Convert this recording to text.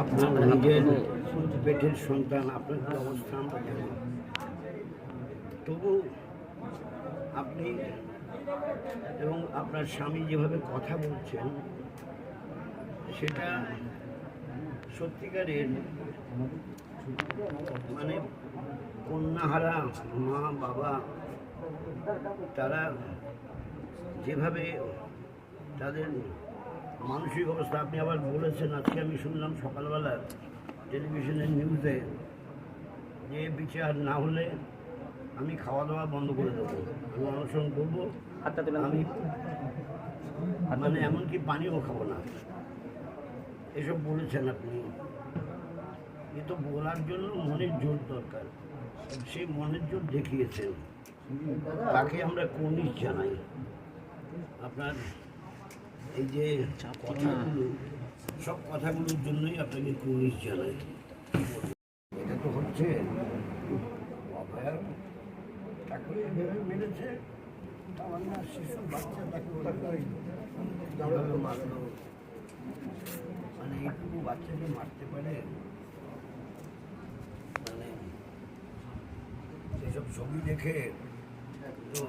আপনার নিজের পেটের সন্তান আপনার কি অবস্থা আমরা জানি। তবু আপনি এবং আপনার স্বামী যেভাবে কথা বলছেন সেটা সত্যিকারের মানে কন্যাহারা মা বাবা তারা যেভাবে তাদের মানসিক অবস্থা আপনি আবার বলেছেন আজকে আমি শুনলাম সকালবেলা টেলিভিশনের নিউজে যে বিচার না হলে আমি খাওয়া দাওয়া বন্ধ করে দেবো আমি অনশন করব। আমি মানে এমনকি পানিও খাব না। এসব বলেছেন আপনি। এ তো বলার জন্য মনের জোর দরকার। সেই মনের জোর দেখিয়েছেন। তাকে আমরা কর্নিশ জানাই। আপনার এই যে কথাগুলো সব কথাগুলোর জন্যই আপনাকে কর্নিশ জানাই। এটা তো হচ্ছে অভয়ার তাকে ভেবে মেরেছে আমার না শিশু বাচ্চা তাকে মারলো। মানে এইটুকু বাচ্চাকে মারতে পারে। মানে এসব ছবি দেখে তো